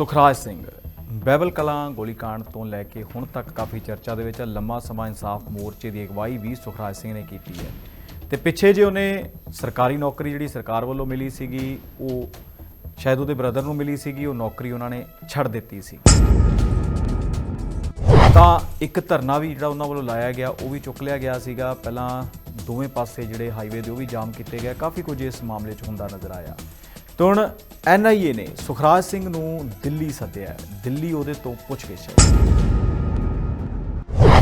ਸੁਖਰਾਜ ਸਿੰਘ ਬੈਬਲ ਕਲਾਂ ਗੋਲੀकांड ਤੋਂ ਲੈ ਕੇ ਹੁਣ ਤੱਕ ਕਾਫੀ ਚਰਚਾ ਦੇ ਵਿੱਚ ਹੈ। ਲੰਮਾ ਸਮਾਂ ਇਨਸਾਫ ਮੋਰਚੇ ਦੀ ਅਗਵਾਈ ਵੀ ਸੁਖਰਾਜ ਸਿੰਘ ਨੇ ਕੀਤੀ ਹੈ। ਤੇ ਪਿੱਛੇ ਜੇ ਉਹਨੇ ਸਰਕਾਰੀ ਨੌਕਰੀ ਜਿਹੜੀ ਸਰਕਾਰ ਵੱਲੋਂ ਮਿਲੀ ਸੀਗੀ, ਉਹ ਸ਼ਾਇਦ ਉਹਦੇ ਬ੍ਰਦਰ ਨੂੰ ਮਿਲੀ ਸੀਗੀ, ਉਹ ਨੌਕਰੀ ਉਹਨਾਂ ਨੇ ਛੱਡ ਦਿੱਤੀ ਸੀ। ਤਾਂ ਇੱਕ ਧਰਨਾ ਵੀ ਜਿਹੜਾ ਉਹਨਾਂ ਵੱਲੋਂ ਲਾਇਆ ਗਿਆ, ਉਹ ਵੀ ਚੁੱਕ ਲਿਆ ਗਿਆ ਸੀਗਾ। ਪਹਿਲਾਂ ਦੋਵੇਂ ਪਾਸੇ ਜਿਹੜੇ ਹਾਈਵੇ ਦੇ ਉਹ ਵੀ ਜਾਮ ਕੀਤੇ ਗਏ। ਕਾਫੀ ਕੁਝ ਇਸ ਮਾਮਲੇ 'ਚ ਹੁੰਦਾ ਨਜ਼ਰ ਆਇਆ। ਤਾਂ ਹੁਣ ਐਨਆਈਏ ਨੇ ਸੁਖਰਾਜ ਸਿੰਘ ਨੂੰ ਦਿੱਲੀ ਸੱਦਿਆ ਦਿੱਲੀ ਉਹਦੇ ਤੋਂ ਪੁੱਛਗਿੱਛ ਹੈ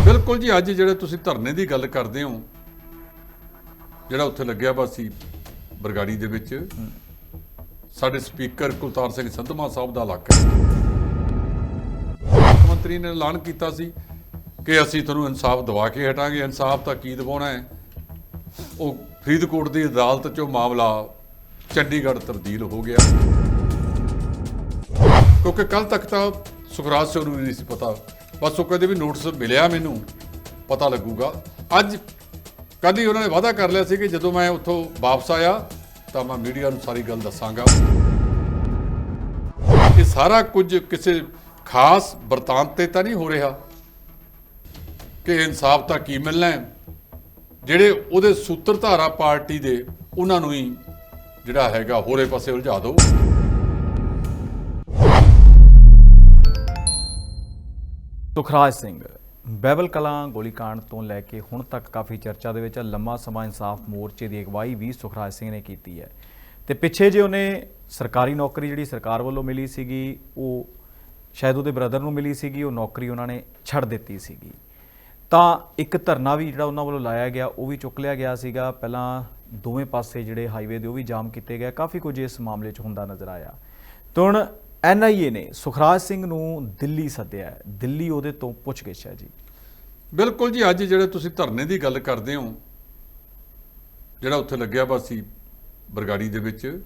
ਬਿਲਕੁਲ ਜੀ, ਅੱਜ ਜਿਹੜੇ ਤੁਸੀਂ ਧਰਨੇ ਦੀ ਗੱਲ ਕਰਦੇ ਹੋ, ਜਿਹੜਾ ਉੱਥੇ ਲੱਗਿਆ ਵਾ ਸੀ ਬਰਗਾੜੀ ਦੇ ਵਿੱਚ, ਸਾਡੇ ਸਪੀਕਰ ਕੁਲਤਾਰ ਸਿੰਘ ਸੰਧਮਾ ਸਾਹਿਬ ਦਾ ਇਲਾਕਾ ਮੁੱਖ ਮੰਤਰੀ ਨੇ ਐਲਾਨ ਕੀਤਾ ਸੀ ਕਿ ਅਸੀਂ ਤੁਹਾਨੂੰ ਇਨਸਾਫ ਦਿਵਾ ਕੇ ਹਟਾਂਗੇ। ਇਨਸਾਫ ਤਾਂ ਕੀ ਦਵਾਉਣਾ ਹੈ? ਉਹ ਫਰੀਦਕੋਟ ਦੀ ਅਦਾਲਤ 'ਚੋਂ ਮਾਮਲਾ ਚੰਡੀਗੜ੍ਹ ਤਬਦੀਲ ਹੋ ਗਿਆ। ਕਿਉਂਕਿ ਕੱਲ ਤੱਕ ਤਾਂ ਸੁਖਰਾਜ ਸਿੰਘ ਨੂੰ ਵੀ ਨਹੀਂ ਸੀ ਪਤਾ। ਬਸ ਉਹ ਕਹਿੰਦੇ ਵੀ ਨੋਟਿਸ ਮਿਲਿਆ ਮੈਨੂੰ, ਪਤਾ ਲੱਗੂਗਾ। ਅੱਜ ਕੱਲ੍ਹ ਹੀ ਉਹਨਾਂ ਨੇ ਵਾਅਦਾ ਕਰ ਲਿਆ ਸੀ ਕਿ ਜਦੋਂ ਮੈਂ ਉੱਥੋਂ ਵਾਪਸ ਆਇਆ, ਤਾਂ ਮੈਂ ਮੀਡੀਆ ਨੂੰ ਸਾਰੀ ਗੱਲ ਦੱਸਾਂਗਾ। ਇਹ ਸਾਰਾ ਕੁਝ ਕਿਸੇ ਖਾਸ ਵਰਤਾਂਤ ਤੇ ਤਾਂ ਨਹੀਂ ਹੋ ਰਿਹਾ ਕਿ ਇਨਸਾਫ ਤਾਂ ਕੀ ਮਿਲਣਾ ਹੈ। ਜਿਹੜੇ ਉਹਦੇ ਸੂਤਰਧਾਰਾ ਪਾਰਟੀ ਦੇ, ਉਹਨਾਂ ਨੂੰ ਹੀ ਜਿਹੜਾ ਹੈਗਾ, ਹੋਰੇ ਪਾਸੇ ਉਲਝਾ ਦਿਓ ਸੁਖਰਾਜ ਸਿੰਘ ਬੈਬਲ ਕਲਾਂ ਗੋਲੀकांड ਤੋਂ ਲੈ ਕੇ ਹੁਣ ਤੱਕ ਕਾਫੀ ਚਰਚਾ ਦੇ ਵਿੱਚ ਹੈ। ਲੰਮਾ ਸਮਾਂ ਇਨਸਾਫ ਮੋਰਚੇ ਦੀ ਅਗਵਾਈ ਵੀ ਸੁਖਰਾਜ ਸਿੰਘ ਨੇ ਕੀਤੀ ਹੈ। ਤੇ ਪਿੱਛੇ ਜੇ ਉਹਨੇ ਸਰਕਾਰੀ ਨੌਕਰੀ ਜਿਹੜੀ ਸਰਕਾਰ ਵੱਲੋਂ ਮਿਲੀ ਸੀਗੀ, ਉਹ ਸ਼ਾਇਦ ਉਹਦੇ ਬ੍ਰਦਰ ਨੂੰ ਮਿਲੀ ਸੀਗੀ, ਉਹ ਨੌਕਰੀ ਉਹਨਾਂ ਨੇ ਛੱਡ ਦਿੱਤੀ ਸੀਗੀ। ਤਾਂ ਇੱਕ ਧਰਨਾ ਵੀ ਜਿਹੜਾ ਉਹਨਾਂ ਵੱਲੋਂ ਲਾਇਆ ਗਿਆ, ਉਹ ਵੀ ਚੁੱਕ ਲਿਆ ਗਿਆ ਸੀਗਾ। ਪਹਿਲਾਂ ਦੋਵੇਂ ਪਾਸੇ ਜਿਹੜੇ ਹਾਈਵੇ ਦੇ ਉਹ ਵੀ ਜਾਮ ਕੀਤੇ ਗਏ। ਕਾਫੀ ਕੁਝ ਇਸ ਮਾਮਲੇ 'ਚ ਹੁੰਦਾ ਨਜ਼ਰ ਆਇਆ। ਤਾਂ ਹੁਣ ਐਨਆਈਏ ਨੇ ਸੁਖਰਾਜ ਸਿੰਘ ਨੂੰ ਦਿੱਲੀ ਸੱਦਿਆ। ਦਿੱਲੀ ਉਹਦੇ ਤੋਂ ਪੁੱਛਗਿੱਛ ਹੈ ਜੀ। ਬਿਲਕੁਲ ਜੀ ਅੱਜ ਜਿਹੜੇ ਤੁਸੀਂ ਧਰਨੇ ਦੀ ਗੱਲ ਕਰਦੇ ਹੋ ਜਿਹੜਾ ਉੱਥੇ ਲੱਗਿਆ ਵਾ ਸੀ ਬਰਗਾੜੀ ਦੇ ਵਿੱਚ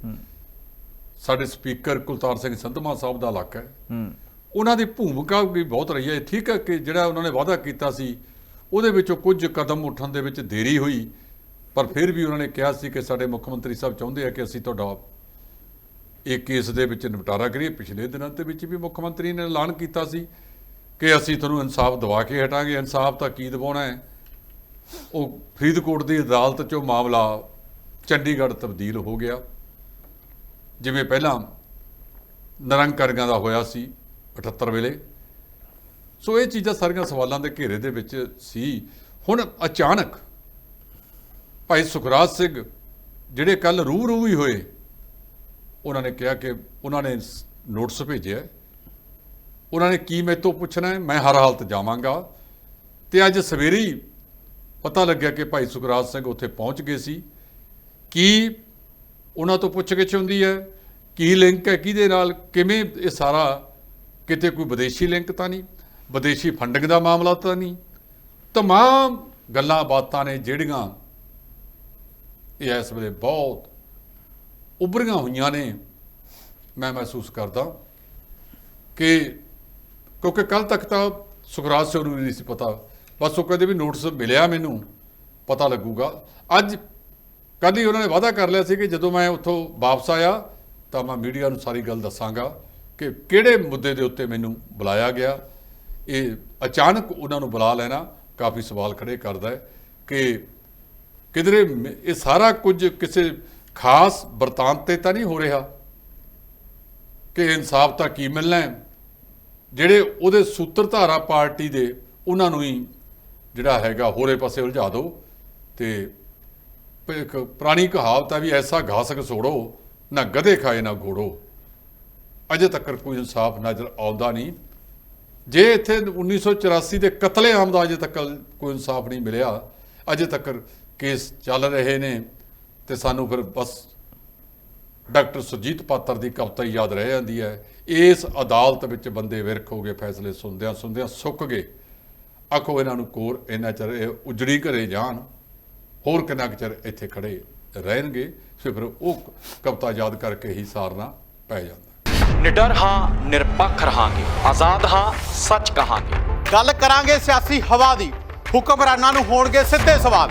ਸਾਡੇ ਸਪੀਕਰ ਕੁਲਤਾਰ ਸਿੰਘ ਸੰਧਮਾ ਸਾਹਿਬ ਦਾ ਇਲਾਕਾ ਹੈ। ਹੂੰ। ਉਹਨਾਂ ਦੀ ਭੂਮਿਕਾ ਵੀ ਬਹੁਤ ਰਹੀ ਹੈ। ਠੀਕ ਹੈ ਕਿ ਜਿਹੜਾ ਉਹਨਾਂ ਨੇ ਵਾਅਦਾ ਕੀਤਾ ਸੀ ਉਹਦੇ ਵਿੱਚੋਂ ਕੁਝ ਕਦਮ ਉਠਣ ਦੇ ਵਿੱਚ ਦੇਰੀ ਹੋਈ। ਪਰ ਫਿਰ ਵੀ ਉਹਨਾਂ ਨੇ ਕਿਹਾ ਸੀ ਕਿ ਸਾਡੇ ਮੁੱਖ ਮੰਤਰੀ ਸਾਹਿਬ ਚਾਹੁੰਦੇ ਆ ਕਿ ਅਸੀਂ ਤੁਹਾਡਾ ਇਹ ਕੇਸ ਦੇ ਵਿੱਚ ਨਿਪਟਾਰਾ ਕਰੀਏ। ਪਿਛਲੇ ਦਿਨਾਂ ਦੇ ਵਿੱਚ ਵੀ ਮੁੱਖ ਮੰਤਰੀ ਨੇ ਐਲਾਨ ਕੀਤਾ ਸੀ ਕਿ ਅਸੀਂ ਤੁਹਾਨੂੰ ਇਨਸਾਫ ਦਿਵਾ ਕੇ ਹਟਾਂਗੇ। ਇਨਸਾਫ ਤਾਂ ਕੀ ਦਵਾਉਣਾ ਹੈ? ਉਹ ਫਰੀਦਕੋਟ ਦੀ ਅਦਾਲਤ 'ਚੋਂ ਮਾਮਲਾ ਚੰਡੀਗੜ੍ਹ ਤਬਦੀਲ ਹੋ ਗਿਆ। ਜਿਵੇਂ ਪਹਿਲਾਂ ਨਿਰੰਕਰੀਆਂ ਦਾ ਹੋਇਆ ਸੀ 78 ਵੇਲੇ। ਸੋ ਇਹ ਚੀਜ਼ਾਂ ਸਾਰੀਆਂ ਸਵਾਲਾਂ ਦੇ ਘੇਰੇ ਦੇ ਵਿੱਚ ਸੀ। ਹੁਣ ਅਚਾਨਕ ਭਾਈ ਸੁਖਰਾਜ ਸਿੰਘ, ਜਿਹੜੇ ਕੱਲ ਰੂ ਵੀ ਹੋਏ, ਉਹਨਾਂ ਨੇ ਕਿਹਾ ਕਿ ਉਹਨਾਂ ਨੇ ਨੋਟਿਸ ਭੇਜਿਆ ਉਹਨਾਂ ਨੇ ਕੀ ਮੇਰੇ ਤੋਂ ਪੁੱਛਣਾ ਹੈ? ਮੈਂ ਹਰ ਹਾਲਤ ਜਾਵਾਂਗਾ। ਤੇ ਅੱਜ ਸਵੇਰੇ ਹੀ ਪਤਾ ਲੱਗਿਆ ਕਿ ਭਾਈ ਸੁਖਰਾਜ ਸਿੰਘ ਉੱਥੇ ਪਹੁੰਚ ਗਏ ਸੀ। ਕੀ ਉਹਨਾਂ ਤੋਂ ਪੁੱਛਗਿੱਛ ਹੁੰਦੀ ਹੈ? ਕੀ ਲਿੰਕ ਹੈ ਕਿਹਦੇ ਨਾਲ? ਕਿਵੇਂ ਇਹ ਸਾਰਾ ਕਿਤੇ ਕੋਈ ਵਿਦੇਸ਼ੀ ਲਿੰਕ ਤਾਂ ਨਹੀਂ? ਵਿਦੇਸ਼ੀ ਫੰਡਿੰਗ ਦਾ ਮਾਮਲਾ ਤਾਂ ਨਹੀਂ? ਤਮਾਮ ਗੱਲਾਂ ਬਾਤਾਂ ਨੇ ਜਿਹੜੀਆਂ ਇਸ ਵੇਲੇ ਬਹੁਤ ਉੱਭਰੀਆਂ ਹੋਈਆਂ ਨੇ। ਮੈਂ ਮਹਿਸੂਸ ਕਰਦਾ ਕਿ ਕਿਉਂਕਿ ਕੱਲ ਤੱਕ ਤਾਂ ਸੁਖਰਾਜ ਸਿੰਘ ਨੂੰ ਵੀ ਨਹੀਂ ਸੀ ਪਤਾ। ਬਸ ਉਹ ਕਹਿੰਦੇ ਵੀ ਨੋਟਿਸ ਮਿਲਿਆ ਮੈਨੂੰ, ਪਤਾ ਲੱਗੂਗਾ। ਅੱਜ ਕੱਲ੍ਹ ਹੀ ਉਹਨਾਂ ਨੇ ਵਾਅਦਾ ਕਰ ਲਿਆ ਸੀ ਕਿ ਜਦੋਂ ਮੈਂ ਉੱਥੋਂ ਵਾਪਸ ਆਇਆ ਤਾਂ ਮੈਂ ਮੀਡੀਆ ਨੂੰ ਸਾਰੀ ਗੱਲ ਦੱਸਾਂਗਾ ਕਿ ਕਿਹੜੇ ਮੁੱਦੇ ਦੇ ਉੱਤੇ ਮੈਨੂੰ ਬੁਲਾਇਆ ਗਿਆ। ਇਹ ਅਚਾਨਕ ਉਹਨਾਂ ਨੂੰ ਬੁਲਾ ਲੈਣਾ ਕਾਫੀ ਸਵਾਲ ਖੜੇ ਕਰਦਾ ਹੈ ਕਿ ਕਿਧਰੇ ਇਹ ਸਾਰਾ ਕੁਝ ਕਿਸੇ ਖਾਸ ਵਰਤਾਂਤ ਤੇ ਤਾਂ ਨਹੀਂ ਹੋ ਰਿਹਾ ਕਿ ਇਨਸਾਫ ਤਾਂ ਕੀ ਮਿਲਣਾ ਜਿਹੜੇ ਉਹਦੇ ਸੂਤਰਧਾਰਾ ਪਾਰਟੀ ਦੇ ਉਹਨਾਂ ਨੂੰ ਹੀ ਜਿਹੜਾ ਹੈਗਾ ਹੋਰੇ ਪਾਸੇ ਉਲਝਾ ਦਿਓ ਤੇ ਇੱਕ ਪੁਰਾਣੀ ਕਹਾਵਤ ਹੈ ਵੀ ਐਸਾ ਘਾਸਕ ਸੋੜੋ, ਨਾ ਗਧੇ ਖਾਏ, ਨਾ ਘੋੜੋ। ਅਜੇ ਤੱਕ ਕੋਈ ਇਨਸਾਫ ਨਜ਼ਰ ਆਉਂਦਾ ਨਹੀਂ। ਜੇ ਇੱਥੇ 1984 ਦੇ ਕਤਲੇਆਮ ਦਾ ਅਜੇ ਤੱਕ ਕੋਈ ਇਨਸਾਫ ਨਹੀਂ ਮਿਲਿਆ, ਅਜੇ ਤੱਕ ਕੇਸ ਚੱਲ ਰਹੇ ਨੇ ਤੇ ਸਾਨੂੰ ਫਿਰ ਬਸ ਡਾਕਟਰ ਸੁਰਜੀਤ ਪਾਤਰ ਦੀ ਕਵਿਤਾ ਹੀ ਯਾਦ ਰਹਿ ਜਾਂਦੀ ਹੈ। ਇਸ ਅਦਾਲਤ ਵਿੱਚ ਬੰਦੇ ਵਿਰਖ ਹੋ ਗਏ ਫੈਸਲੇ ਸੁਣਦਿਆਂ ਸੁਣਦਿਆਂ ਸੁੱਕ ਗਏ। ਆਖੋ ਇਹਨਾਂ ਨੂੰ ਕੋਰ ਇਹਨਾਂ ਚਿਰ ਉਜੜੀ ਘਰੇ ਜਾਣ ਹੋਰ ਕਿੰਨਾ ਕੁ ਚਿਰ ਇੱਥੇ ਖੜੇ ਰਹਿਣਗੇ ਸੋ ਫਿਰ ਉਹ ਕਵਿਤਾ ਯਾਦ ਕਰਕੇ ਹੀ ਸਾਰਨਾ ਪੈ ਜਾਂਦਾ। ਨਿਡਰ ਹਾਂ ਨਿਰਪੱਖ ਰਹਾਂਗੇ। ਆਜ਼ਾਦ ਹਾਂ ਸੱਚ ਕਹਾਂਗੇ। ਗੱਲ ਕਰਾਂਗੇ ਸਿਆਸੀ ਹਵਾ ਦੀ। ਹੁਕਮਰਾਨਾਂ ਨੂੰ ਹੋਣਗੇ ਸਿੱਧੇ ਸਵਾਲ।